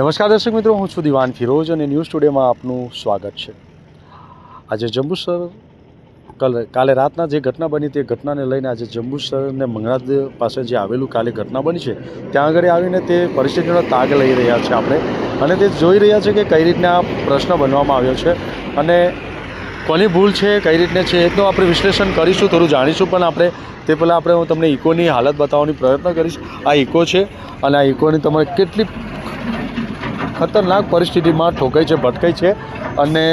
નમસ્કાર દર્શક મિત્રો, હું છું દિવાન ફિરોજ અને ન્યૂઝ સ્ટુડિયોમાં આપનું સ્વાગત છે. આજે જંબુસર, કાલે કાલે રાતના જે ઘટના બની તે ઘટનાને લઈને આજે જંબુસર અને મંગળાદ પાસે જે આવેલું કાલે ઘટના બની છે, ત્યાં આગળ આવીને તે પરિસ્થિતિનો તાગ લઈ રહ્યા છે આપણે. અને તે જોઈ રહ્યા છે કે કઈ રીતના આ પ્રશ્ન બનવામાં આવ્યો છે અને કોની ભૂલ છે, કઈ રીતને છે, એનું આપણે વિશ્લેષણ કરીશું, થોડું જાણીશું, પણ આપણે તે પહેલાં આપણે હું તમને ઇકોની હાલત બતાવવાની પ્રયત્ન કરીશ. આ ઇકો છે અને આ ઇકોની તમારે કેટલી ખતરનાક પરિસ્થિતિમાં ઠોકાઈ છે, ભટકાઈ છે અને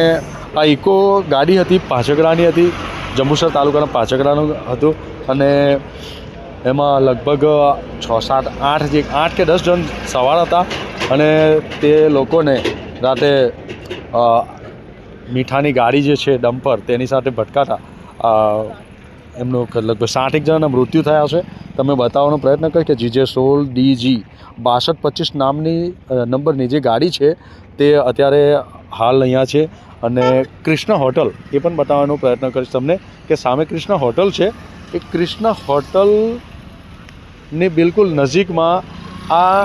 આ ઇકો ગાડી હતી પાંચગડાની હતી, જંબુસર તાલુકાના પાંચગડાનું હતું અને એમાં લગભગ છ, સાત, આઠ જે, આઠ કે દસ જણ સવાર હતા અને તે લોકોને રાતે મીઠાની ગાડી જે છે, ડમ્પર તેની સાથે ભટકાતા એમનું લગભગ સાઠ એક જણાના મૃત્યુ થયા છે તમે બતાવવાનો પ્રયત્ન કરીશ કે જીજે સોળ ડીજી બાસઠ પચીસ નામની નંબરની જે ગાડી છે, તે અત્યારે હાલ અહીંયા છે. અને કૃષ્ણ હોટલ, એ પણ બતાવવાનો પ્રયત્ન કરીશ તમને કે સામે કૃષ્ણ હોટલ છે. એ કૃષ્ણ હોટલની બિલકુલ નજીકમાં આ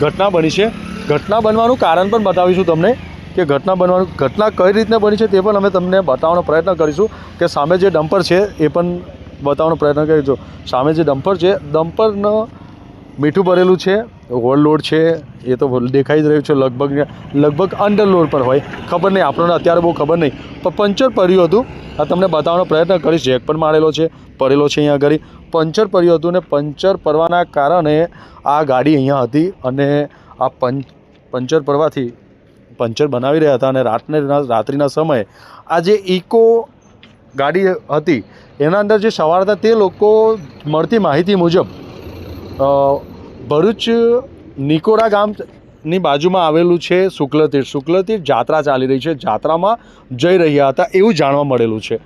ઘટના બની છે. ઘટના બનવાનું કારણ પણ બતાવીશું તમને કે ઘટના બનવાનું, ઘટના કઈ રીતના બની છે તે પણ અમે તમને બતાવવાનો પ્રયત્ન કરીશું કે સામે જે ડમ્પર છે એ પણ બતાવવાનો પ્રયત્ન કરીશું. સામે જે ડમ્પર છે, ડમ્પરનો મીઠું ભરેલું છે ઓવરલોડ છે, એ તો દેખાઈ જ રહ્યું છે, લગભગ લગભગ અંડરલોડ પર હોય, ખબર નહીં, આપણને અત્યારે બહુ ખબર નહીં. પણ પંચર પડ્યું હતું, આ તમને બતાવવાનો પ્રયત્ન કરીશ, જેક પણ મારેલો છે, પડેલો છે અહીંયા આગળ. પંચર પડ્યું હતું ને પંચર પડવાના કારણે આ ગાડી અહીંયા હતી અને આ પંચ પંચર પડવાથી પંચર બનાવી રહ્યા હતા અને રાતને રાત્રિના સમયે આ જે ઇકો ગાડી હતી, એના અંદર જે સવાર હતા તે લોકો મળતી માહિતી મુજબ ભરૂચ નિકોડા ગામની બાજુમાં આવેલું છે શુક્લતીર્થ. શુક્લતીર્થ જાત્રા ચાલી રહી છે. જાત્રામાં જઈ રહ્યા હતા એવું જાણવા મળેલું છે.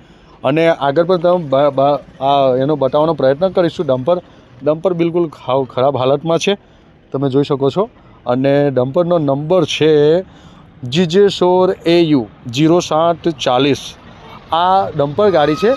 અને આગળ પણ તમે આ એનો બતાવવાનો પ્રયત્ન કરીશું. ડમ્પર ડમ્પર બિલકુલ ખરાબ હાલતમાં છે. તમે જોઈ શકો છો. અને ડમ્પરનો નંબર છે જીજે સોર એ યુ જીરો સાત ચાલીસ. આ ડમ્પર ગાડી છે.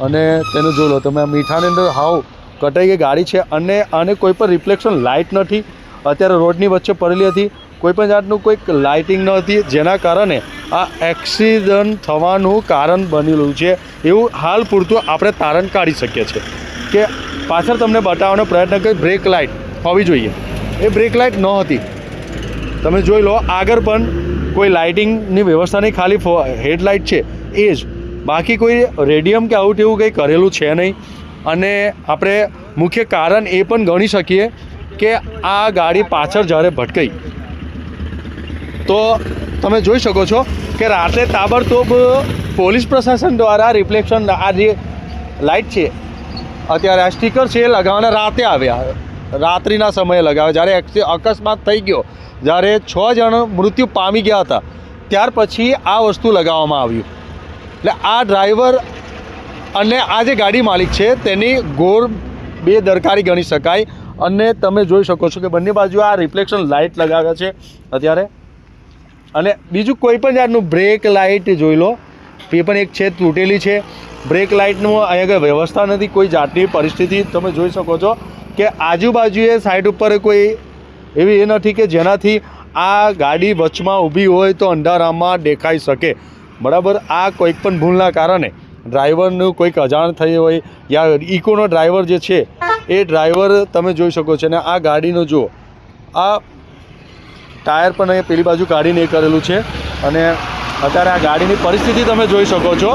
અને તેનું જોઈ લો, તમે મીઠાની અંદર હાવ કટાઈ ગઈ ગાડી છે અને આને કોઈ પણ રિફ્લેક્શન લાઇટ નથી. અત્યારે રોડની વચ્ચે પડેલી હતી. કોઈ પણ જાતનું કોઈક લાઇટિંગ ન હતી. જેના કારણે આ એક્સિડન્ટ થવાનું કારણ બનેલું છે. એવું હાલ પૂરતું આપણે તારણ કાઢી શકીએ છીએ. કે પાછળ તમને બતાવવાનો પ્રયત્ન કરી બ્રેક લાઇટ હોવી જોઈએ. એ બ્રેક લાઇટ ન હતી. તમે જોઈ લો, આગળ પણ કોઈ લાઇટિંગની વ્યવસ્થા નહીં. ખાલી હેડલાઇટ છે. એ જ. બાકી કોઈ રેડિયમ કે આવું તેવું કંઈ કરેલું છે નહીં. અને આપણે મુખ્ય કારણ એ પણ ગણી શકીએ કે આ ગાડી પાછળ જ્યારે ભટકાઈ. તો તમે જોઈ શકો છો કે રાતે તાબડતોબ પોલીસ પ્રશાસન દ્વારા રિફ્લેક્શન, આ જે લાઇટ છે, અત્યારે આ સ્ટીકર છે એ લગાવવાના રાતે આવ્યા. રાત્રિના સમયે લગાવ્યા જ્યારે અકસ્માત થઈ ગયો, જ્યારે છ જણ મૃત્યુ પામી ગયા હતા, ત્યાર પછી આ વસ્તુ લગાવવામાં આવ્યું. એટલે આ ડ્રાઈવર અને આ જે ગાડી માલિક છે, તેની ગોળ બે દરકારી ગણી શકાય. અને તમે જોઈ શકો છો કે બંને બાજુ આ રિફ્લેક્શન લાઇટ લગાવ્યા છે અત્યારે. અને બીજું કોઈ પણ જાતનું બ્રેક લાઇટ જોઈ લો. એ પણ એક છે તૂટેલી છે. બ્રેક લાઇટનું અહીંયા આગળ વ્યવસ્થા નથી, કોઈ જાતની પરિસ્થિતિ. તમે જોઈ શકો છો કે આજુબાજુએ સાઈડ ઉપર કોઈ એવી એ નથી કે જેનાથી આ ગાડી વચમાં ઊભી હોય તો અંધારામાં દેખાઈ શકે. બરાબર? આ કોઈક પણ ભૂલના કારણે. ડ્રાઈવરનું કોઈક અજાણ થઈ હોય યા ઇકોનો ડ્રાઈવર જે છે, એ ડ્રાઈવર તમે જોઈ શકો છો. અને આ ગાડીનો જુઓ. આ ટાયર પણ અહીંયા પેલી બાજુ કાઢીને એ કરેલું છે. અને અત્યારે આ ગાડીની પરિસ્થિતિ તમે જોઈ શકો છો.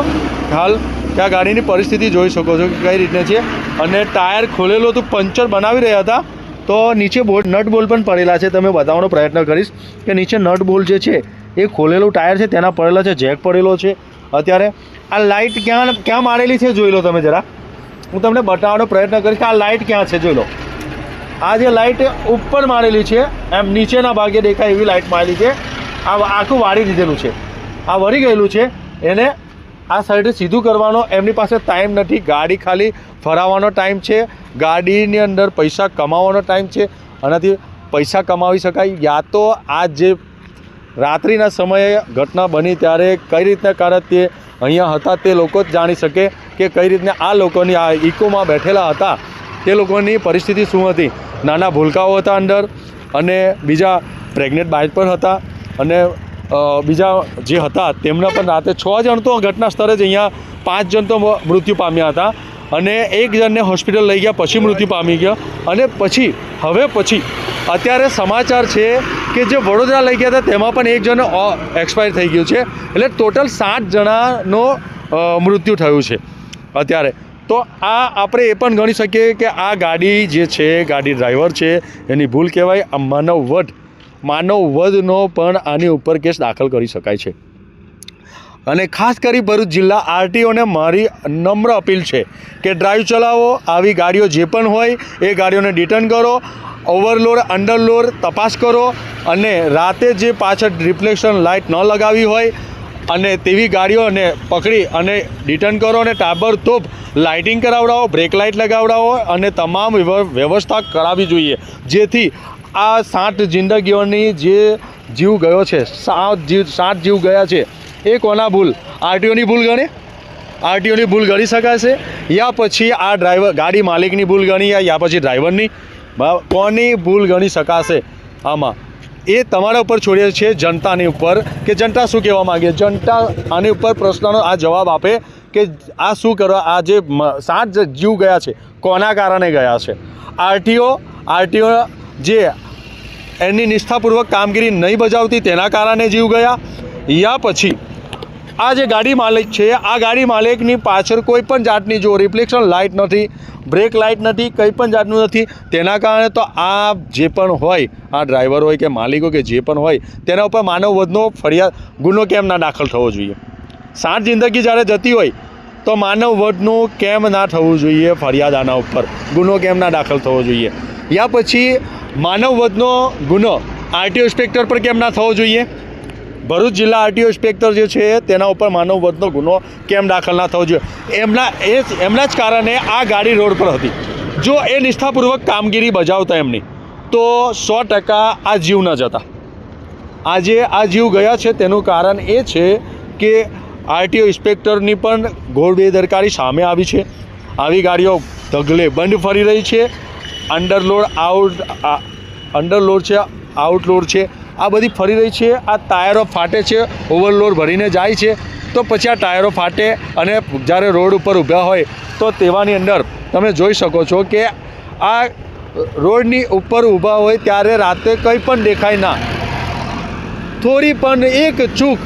હાલ કે આ ગાડીની પરિસ્થિતિ જોઈ શકો છો કે કઈ રીતના છે. અને ટાયર ખોલેલું હતું પંચર બનાવી રહ્યા હતા. તો નીચે બોલ, નટ બોલ પણ પડેલા છે. તમે બતાવવાનો પ્રયત્ન કરીશ કે નીચે નટ બોલ જે છે, એ ખોલેલું ટાયર છે, તેના પડેલા છે, જેક પડેલો છે. અત્યારે આ લાઇટ ક્યાં ક્યાં મારેલી છે જોઈ લો તમે જરા. હું તમને બતાવવાનો પ્રયત્ન કરીશ કે આ લાઇટ ક્યાં છે, જોઈ લો. આ જે લાઇટ ઉપર મારેલી છે, એમ નીચેના ભાગે દેખાય એવી લાઇટ મારેલી છે. આ આખું વાળી દીધેલું છે. આ વળી ગયેલું છે. એને આ સાઈડે સીધું કરવાનો, એમની પાસે ટાઈમ નથી. ગાડી ખાલી ફરાવવાનો ટાઈમ છે. ગાડીની અંદર પૈસા કમાવાનો ટાઈમ છે. આનાથી પૈસા કમાવી શકાય. યા તો આ જે રાત્રિના સમયે ઘટના બની ત્યારે કઈ રીતના કારણ તે અહીંયા હતા તે લોકો જ જાણી શકે કે કઈ રીતના આ લોકોની આ ઇકોમાં બેઠેલા હતા તે લોકોની પરિસ્થિતિ શું હતી? નાના ભૂલકાઓ હતા અંદર અને બીજા પ્રેગ્નેન્ટ બાઇક પણ હતા અને બીજા જે હતા તેમના પણ રાતે છ જણ તો ઘટના સ્થળે જ અહીંયા પાંચ જણ તો મૃત્યુ પામ્યા હતા. અને એક જણને હોસ્પિટલ લઈ ગયા, પછી મૃત્યુ પામી ગયા. અને પછી, હવે પછી, અત્યારે સમાચાર છે કે જે વડોદરા લઈ ગયા હતા, તેમાં પણ એક જણ એક્સપાયર થઈ ગયું છે. એટલે ટોટલ સાત જણાનો મૃત્યુ થયું છે અત્યારે. તો આ આપણે એ પણ ગણી શકીએ કે આ ગાડી જે છે, ગાડી ડ્રાઈવર છે, એની ભૂલ કહેવાય. આ માનવ વધ માનવ વધનો પણ આની ઉપર કેસ દાખલ કરી શકાય છે. અને ખાસ કરી ભરૂચ જિલ્લા આરટીઓને મારી નમ્ર અપીલ છે કે ડ્રાઈવ ચલાવો, આવી ગાડીઓ જે પણ હોય એ ગાડીઓને ડિટર્ન કરો ઓવરલોડ અંડરલોડ તપાસ કરો અને રાતે જે પાછળ રિફ્લેક્શન લાઇટ ન લગાવી હોય અને તેવી ગાડીઓને પકડી અને રિટર્ન કરો અને તાબડતોબ લાઇટિંગ કરાવડાવો બ્રેક લાઇટ લગાવડાવો અને તમામ વ્યવ- વ્યવસ્થા કરાવવી જોઈએ. જેથી આ સાત જિંદગીઓની જે જીવ ગયો છે, સાત જીવ સાત જીવ ગયા છે એ કોના ભૂલ? આરટીઓની ભૂલ ગણે? આરટીઓની ભૂલ ગણી શકાશે? યા પછી આ ડ્રાઈવર, ગાડી માલિકની ભૂલ ગણી યા પછી ડ્રાઈવરની? કોની ભૂલ ગણી શકાશે? આમાં. એ તમારા ઉપર છોડીએ છીએ જનતાની ઉપર. કે જનતા શું કહેવા માગે? જનતા આની ઉપર પ્રશ્નનો આ જવાબ આપે કે આ શું કરવા, આ જે સાત જીવ ગયા છે, કોના કારણે ગયા છે? આરટીઓ આરટીઓ જે એની નિષ્ઠાપૂર્વક કામગીરી નહીં બજાવતી તેના કારણે જીવ ગયા? યા પછી આ જે ગાડી માલિક છે, આ ગાડી માલિકની પાછળ કોઈ પણ જાતની જો રિફ્લેક્શન લાઇટ નથી બ્રેક લાઇટ નથી, કંઈ પણ જાતનું નથી, તેના કારણે તો આ જે પણ હોય, આ ડ્રાઈવર હોય કે માલિકો કે જે પણ હોય, તેના ઉપર માનવ વધનો ફરિયાદ, ગુનો કેમ ના દાખલ થવો જોઈએ? સાત જિંદગી જ્યારે જતી હોય, તો માનવ વધનું કેમ ના થવું જોઈએ ફરિયાદ આના ઉપર? ગુનો કેમ ના દાખલ થવો જોઈએ? યા પછી માનવ વધનો ગુનો આરટીઓ ઇન્સ્પેક્ટર પર કેમ ના થવો જોઈએ? ભરૂચ જિલ્લા આરટીઓ ઇન્સ્પેક્ટર જે છે, તેના ઉપર માનવ વધનો ગુનો કેમ દાખલ ના થવો જોઈએ? એમના એ એમના જ કારણે આ ગાડી રોડ પર હતી. જો એ નિષ્ઠાપૂર્વક કામગીરી બજાવતા એમની, તો સો ટકા આ જીવ ન જતા. આજે આ જીવ ગયા છે, તેનું કારણ એ છે કે આરટીઓ ઇન્સ્પેક્ટરની પણ ઘોર બેદરકારી સામે આવી છે. આવી ગાડીઓ ઢગલે બંધ ફરી રહી છે. અંડરલોડ આઉટ અંડરલોડ છે, આઉટલોડ છે. આ બધી ફરી રહી છે, આ ટાયરો ફાટે છે, ઓવરલોડ ભરીને જાય છે. તો પછી આ ટાયરો ફાટે અને જ્યારે રોડ ઉપર ઊભા હોય, તો તેવાની અંદર તમે જોઈ શકો છો કે આ રોડની ઉપર ઊભા હોય ત્યારે રાતે કંઈ પણ દેખાય ના. થોડી પણ એક ચૂક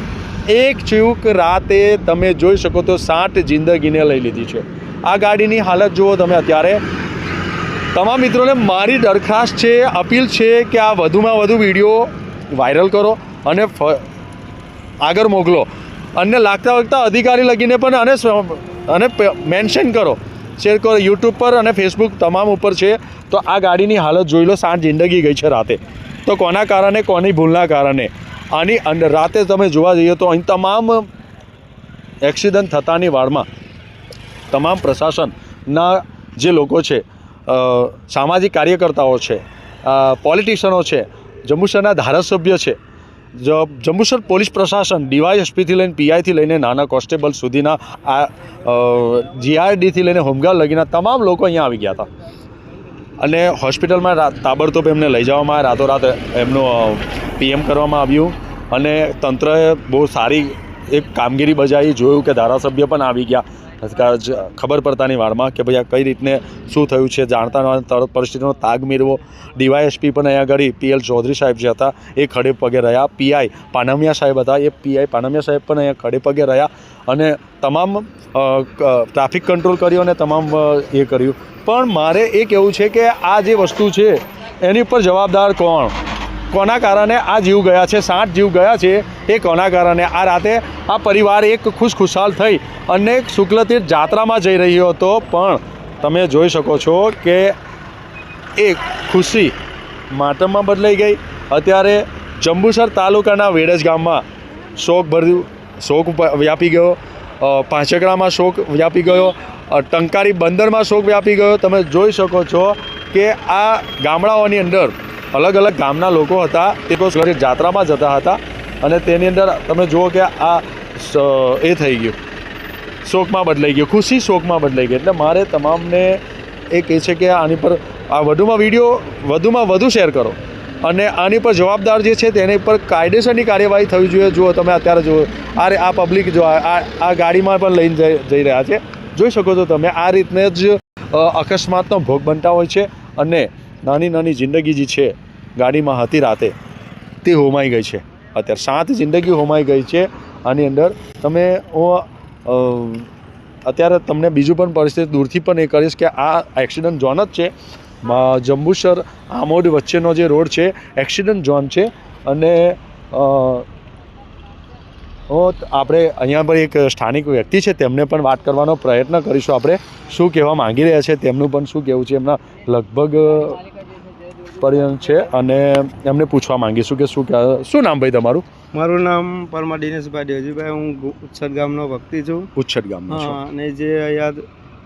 એક ચૂક રાતે તમે જોઈ શકો તો સાત જિંદગીને લઈ લીધી છે. આ ગાડીની હાલત જુઓ તમે અત્યારે. તમામ મિત્રોને મારી દરખાસ્ત છે, અપીલ છે કે આ વધુમાં વધુ વીડિયો વાયરલ કરો અને આગળ મોકલો. અને લાગતા વખતા અધિકારી લગીને પણ અને અને મેન્શન કરો. શેર કરો. યુટ્યુબ પર અને ફેસબુક તમામ ઉપર છે. તો આ ગાડીની હાલત જોઈ લો. સાંજ જિંદગી ગઈ છે રાતે. તો કોના કારણે? કોની ભૂલના કારણે? આની અંદર રાતે તમે જોવા જઈએ તો અહીં તમામ એક્સિડન્ટ થતાની વાળમાં તમામ પ્રશાસનના જે લોકો છે સામાજિક કાર્યકર્તાઓ છે પોલિટિશિયનો છે જંબુસરના ધારાસભ્ય છે. જંબુસર પોલીસ પ્રશાસન ડીવાયએસપીથી લઈને પીઆઈથી લઈને નાના કોન્સ્ટેબલ સુધીના આ જીઆરડીથી લઈને હોમગાર્ડ લગીના તમામ લોકો અહીંયા આવી ગયા હતા. અને હોસ્પિટલમાં તાબડતોબ એમને લઈ જવામાં રાતોરાત એમનું પીએમ કરવામાં આવ્યું. અને તંત્રએ બહુ સારી એક કામગીરી બજાવી, જોયું કે ધારાસભ્ય પણ આવી ગયા. જ ખબર પડતાની વારમાં કે ભાઈ આ કઈ રીતને શું થયું છે, જાણતા તરત પરિસ્થિતિનો તાગ મેળવો. ડીવાયએસપી પણ અહીંયા આગળ પીએલ ચૌધરી સાહેબ જે હતા, એ ખડે પગે રહ્યા. પીઆઈ પાનમિયા સાહેબ હતા, એ પીઆઈ પાનમિયા સાહેબ પણ અહીંયા ખડે પગે રહ્યા અને તમામ ટ્રાફિક કંટ્રોલ કર્યો અને તમામ એ કર્યું. પણ મારે એ કહેવું છે કે આ જે વસ્તુ છે, એની ઉપર જવાબદાર કોણ? કોના કારણે આ જીવ ગયા છે, સાત જીવ ગયા છે, એ કોના કારણે આ રાતે આ પરિવાર એક ખુશખુશાલ થઈ અને શુક્લતીર્થ જાત્રામાં જઈ રહ્યો હતો. પણ તમે જોઈ શકો છો કે એ ખુશી માતમમાં બદલાઈ ગઈ. અત્યારે જંબુસર તાલુકાના વેડજ ગામમાં શોક ભર્યું, શોક વ્યાપી ગયો. પાંચકડામાં શોક વ્યાપી ગયો. ટંકારી બંદરમાં શોક વ્યાપી ગયો. તમે જોઈ શકો છો કે આ ગામડાઓની અંદર અલગ અલગ ગામના લોકો હતા. તે કોઈ જાત્રામાં જતા હતા અને તેની અંદર તમે જુઓ કે આ એ થઈ ગયું. શોકમાં બદલાઈ ગયું. ખુશી શોકમાં બદલાઈ ગઈ. એટલે મારે તમામને એ કહે છે કે આની પર આ વધુમાં વીડિયો વધુમાં વધુ શેર કરો અને આની પર જવાબદાર જે છે તેની પર કાયદેસરની કાર્યવાહી થવી જોઈએ. જુઓ તમે અત્યારે જુઓ. આ આ પબ્લિક જો આ આ ગાડીમાં પણ લઈને જઈ રહ્યા છે. જોઈ શકો છો તમે આ રીતને જ અકસ્માતનો ભોગ બનતા હોય છે અને નાની નાની જિંદગી જે છે, ગાડીમાં હતી રાતે, તે હોમાઈ ગઈ છે. અત્યારે સાત જિંદગી હોમાઈ ગઈ છે. આની અંદર તમે હું અત્યારે તમને બીજું પણ પરિસ્થિતિ દૂરથી પણ એ કરીશ કે આ એક્સિડન્ટ ઝોન જ છે. જંબુસર આમોડ વચ્ચેનો જે રોડ છે એક્સિડન્ટ ઝોન છે. અને આપણે અહીંયા પર એક સ્થાનિક વ્યક્તિ છે, તેમને પણ વાત કરવાનો પ્રયત્ન કરીશું. આપણે શું કહેવા માંગી રહ્યા છે, તેમનું પણ શું કહેવું છે? એમના લગભગ પર્યંત છે અને એમને પૂછવા માંગીશું કે શું શું નામ ભાઈ તમારું? મારું નામ પરમા દિનેશભાઈ દેવજીભાઈ હું ઉચ્છદ ગામનો ભક્તિ છું. ઉચ્છદ ગામનો હા અને જે અહીંયા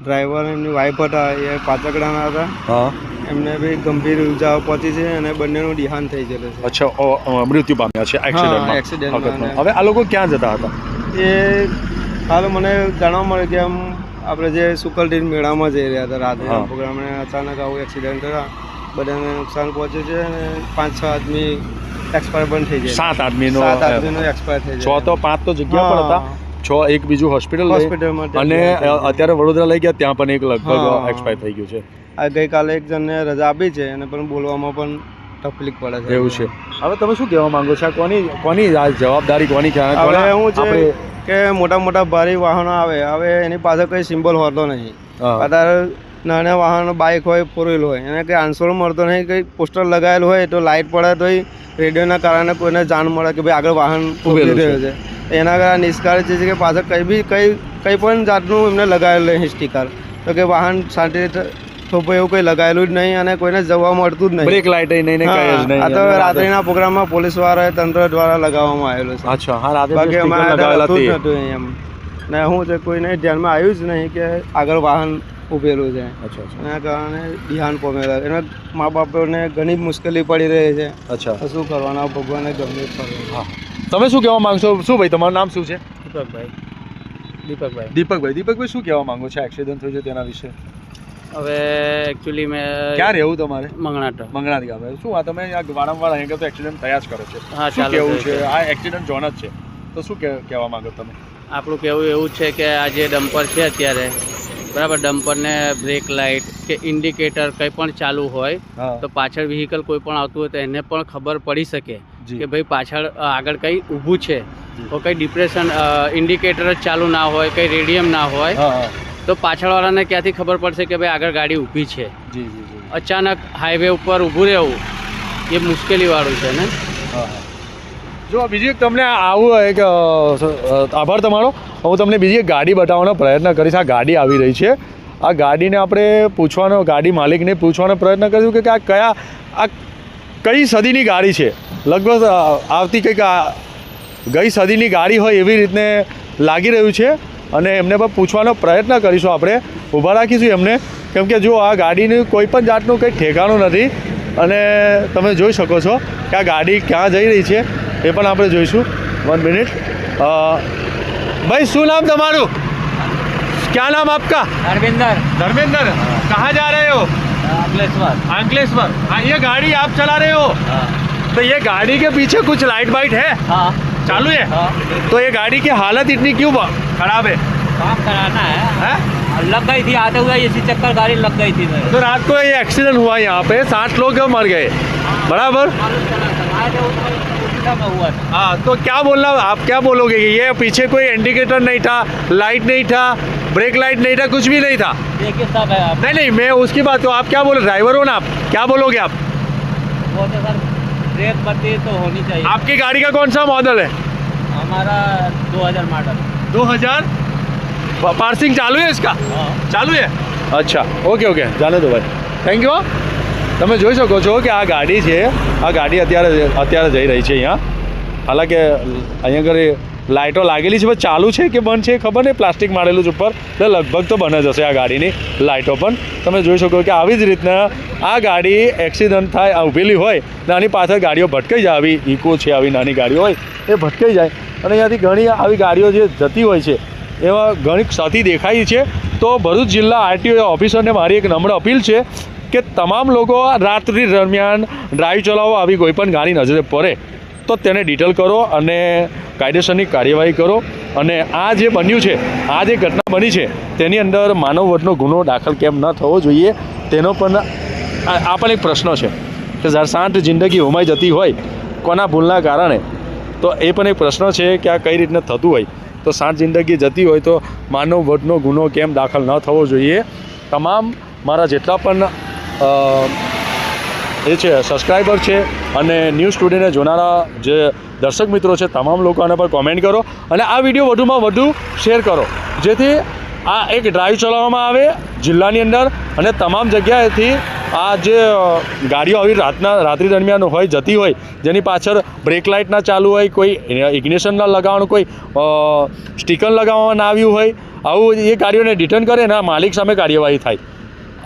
ડ્રાઈવર એમની વાઈફ હતા એ પાચકડાના હતા. હા. એમને બી ગંભીર ઇજાઓ પહોંચી છે અને બંનેનું દેહાંત થઈ ગયેલું છે. અચ્છા મૃત્યુ પામ્યા છે એક્સિડન્ટમાં એક્સિડન્ટમાં. હવે આ લોકો ક્યાં જતા હતા? એ હાલ મને જાણવા મળે કે આમ આપણે જે સુકલટીન મેળામાં જઈ રહ્યા હતા રાતે પ્રોગ્રામને અચાનક આવું એક્સિડન્ટ થયા. બધાને નુકસાન પહોંચ્યું છે અને પાંચ છ આદમી એક્સપાયર પણ થઈ ગયા. સાત આદમીનો સાત આદમીનો એક્સપાયર થઈ છ તો પાંચ તો જગ્યા પર હતા. છ એક બીજું હોસ્પિટલ અને અત્યારે વડોદરા લઈ ગયા ત્યાં પણ એક લગભગ એક્સપાયર થઈ ગયું છે. આ ગઈકાલે એક જણને રજા આપી છે અને પણ બોલવામાં પણ તકલીફ પડે છે. એવું છે. હવે તમે શું કહેવા માંગો છો? આ કોની કોની આ જવાબદારી કોની છે હવે હું છે કે મોટા મોટા ભારે વાહનો આવે હવે એની પાસે કોઈ સિમ્બોલ હોતો નહીં. અત્યારે નાના વાહનો બાઇક હોય ફોર વ્હીલ હોય. એને કંઈ આન્સર મળતો નહીં કંઈ પોસ્ટર લગાવેલું હોય તો લાઇટ પડે તો રેડિયોના કારણે કોઈને જાણ મળે કે ભાઈ આગળ વાહન ઊભી રહ્યું છે. એના કારણે નિષ્કાળ છે કે પાછળ કંઈ બી કંઈ કંઈ પણ જાતનું એમને લગાવેલું નહીં સ્ટીકર તો કે વાહન શાંતિ રીતે થોપો એવું કંઈ લગાવેલું જ નહીં અને કોઈને જવા મળતું જ નહીં. બ્રેક લાઇટ નહીં આ તો રાત્રિના પ્રોગ્રામમાં પોલીસવાળા તંત્ર દ્વારા લગાવવામાં આવેલું છે. અચ્છા હા રાત્રે બાકી અમારે હતું. જ તે. નહોતું એમ. ને હું છે કોઈને ધ્યાનમાં આવ્યું જ નહીં કે આગળ વાહન ઉભેલું છે. અચ્છા અચ્છા. એના કારણે ધ્યાન પામેલા એના મા બાપોને ઘણી મુશ્કેલી પડી રહી છે. અચ્છા. શું કરવાના? ભગવાને ગમે હા. તમે શું કહેવા માંગશો? શું ભાઈ તમારું નામ શું છે? દીપકભાઈ. દીપકભાઈ. દીપકભાઈ. દીપકભાઈ શું કહેવા માંગો છો? એક્સિડન્ટ થયું છે તેના વિશે. હવે એકચ્યુઅલી મેં ક્યાં રહેવું તમારે? મંગણાટ. મંગણાટ ગામે. શું આ તમે આ વારંવાર અહીંયા તો એક્સિડન્ટ થયા જ કરો છો. હા શું કેવું છે? આ એક્સિડન્ટ જોન જ છે. તો શું કહેવા માંગો તમે? આપણું કહેવું એવું છે કે આ જે ડમ્પર છે અત્યારે બરાબર ડમ્પરને બ્રેક લાઇટ કે ઇન્ડિકેટર કંઈ પણ ચાલુ હોય તો પાછળ વ્હીકલ કોઈ પણ આવતું હોય તો એને પણ ખબર પડી શકે કે ભાઈ પાછળ આગળ કંઈ ઊભું છે. તો કંઈ ડિપ્રેશન ઇન્ડિકેટર જ ચાલુ ના હોય કંઈ રેડિયમ ના હોય તો પાછળવાળાને ક્યાંથી ખબર પડશે કે ભાઈ આગળ ગાડી ઊભી છે? અચાનક હાઈવે ઉપર ઊભું રહેવું એ મુશ્કેલીવાળું છે ને. જો, બીજી તમને આવું એક આભાર તમારો. હું તમને બીજી એક ગાડી બતાવવાનો પ્રયત્ન કરીશ. આ ગાડી આવી રહી છે. આ ગાડીને આપણે પૂછવાનો, ગાડી માલિકને પૂછવાનો પ્રયત્ન કરીશું કે આ કયા, આ કઈ સદીની ગાડી છે? લગભગ આવતી કંઈક ગઈ સદીની ગાડી હોય એવી રીતને લાગી રહ્યું છે. અને એમને પણ પૂછવાનો પ્રયત્ન કરીશું આપણે. ઊભા રાખીશું એમને. કેમ કે જો આ ગાડીનું કોઈ પણ જાતનું કંઈ ઠેકાણું નથી. અને તમે જોઈ શકો છો કે આ ગાડી ક્યાં જઈ રહી છે એ પણ આપણે જોઈશું વન મિનિટ ભાઈ શું નામ તમારું क्या नाम आपका ધર્મેન્દર धर्मेंद्र कहाँ जा रहे हो અંકલેશ્વર अंकलेश्वर हाँ ये गाड़ी आप चला रहे हो तो ये गाड़ी के पीछे कुछ लाइट वाइट है हाँ चालू है हाँ तो ये गाड़ी की हालत इतनी क्यों ब- खराब है काम कराना है हैं? लग गई थी आते हुए इसी चक्कर गाड़ी लग गई थी तो रात को ये एक्सीडेंट हुआ यहाँ पे साठ लोग मर गए? बराबर? हाँ तो क्या बोलना आप क्या बोलोगे कि ये पीछे कोई इंडिकेटर नहीं था लाइट नहीं था ब्रेक लाइट नहीं था कुछ भी नहीं था? देखिए सब है आप। नहीं नहीं मैं उसकी बात तो आप क्या बोलो ड्राइवर हो ना आप क्या बोलोगे आप? वो तो सर ब्रेक बत्ती तो होनी चाहिए। आपकी गाड़ी का कौन सा मॉडल है? हमारा 2000 मॉडल 2000 पार्सिंग चालू है इसका हाँ ચાલુ છે અચ્છા ઓકે ઓકે જાને દો ભાઈ થેન્ક યુ તમે જોઈ શકો છો કે આ ગાડી છે આ ગાડી અત્યારે અત્યારે જઈ રહી છે અહીંયા હાલાકે અહીંયા આગળ લાઇટો લાગેલી છે પણ ચાલુ છે કે બંધ છે ખબર નહીં પ્લાસ્ટિક મારેલું છે ઉપર એટલે લગભગ તો બને જ હશે આ ગાડીની લાઇટો પણ તમે જોઈ શકો કે આવી જ રીતના આ ગાડી એક્સિડન્ટ થાય આ ઊભેલી હોય ને આની પાછળ ગાડીઓ ભટકાઈ જાય આવી ઇકો છે આવી નાની ગાડીઓ હોય એ ભટકાઈ જાય અને અહીંયાથી ઘણી આવી ગાડીઓ જે જતી હોય છે એવા ઘણી સાથી દેખાય છે. તો ભરૂચ જિલ્લા આરટીઓ ઓફિસરને મારી એક નમ્ર અપીલ છે કે તમામ લોકો રાત્રિ દરમિયાન ડ્રાઈવ ચલાવો, આવી કોઈ પણ ગાડી નજરે પડે તો તેને ડિટેલ કરો અને કાયદેસરની કાર્યવાહી કરો. અને આ જે બન્યું છે, આ જે ઘટના બની છે, તેની અંદર માનવ વટનો ગુનો દાખલ કેમ ન થવો જોઈએ, તેનો પણ આ પણ એક પ્રશ્ન છે કે શાંત જિંદગી હોમાઈ જતી હોય, કોના ભૂલના કારણે? તો એ પણ એક પ્રશ્ન છે કે આ કઈ રીતના થતું હોય? તો શાંત જિંદગી જતી હોય તો માનવ વટનો ગુનો કેમ દાખલ ન થવો જોઈએ? તમામ મારા જેટલા પણ એ છે સબસ્ક્રાઈબર છે અને ન્યૂઝ સ્ટુડિયોને જોનારા જે દર્શક મિત્રો છે, તમામ લોકો આના પર કોમેન્ટ કરો અને આ વીડિયો વધુમાં વધુ શેર કરો. જેથી આ એક ડ્રાઈવ ચલાવવામાં આવે જિલ્લાની અંદર અને તમામ જગ્યાએથી આ જે ગાડીઓ આવી રાતના, રાત્રિ દરમિયાન હોય, જતી હોય, જેની પાછળ બ્રેક લાઇટ ના ચાલુ હોય, કોઈ ઇગ્નિશન ના લગાવવાનું, કોઈ સ્ટીકર લગાવવામાં ના આવ્યું હોય, આવું એ ગાડીઓને રિટર્ન કરે ને માલિક સામે કાર્યવાહી થાય.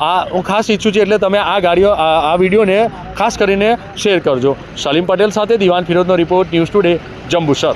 આ હું ખાસ ઈચ્છું છું એટલે તમે આ ગાડીઓ આ વિડીયોને ખાસ કરીને શેર કરજો. સલીમ પટેલ સાથે દિવાન ફિરોજનો રિપોર્ટ, ન્યૂઝ ટુડે, જંબુસર.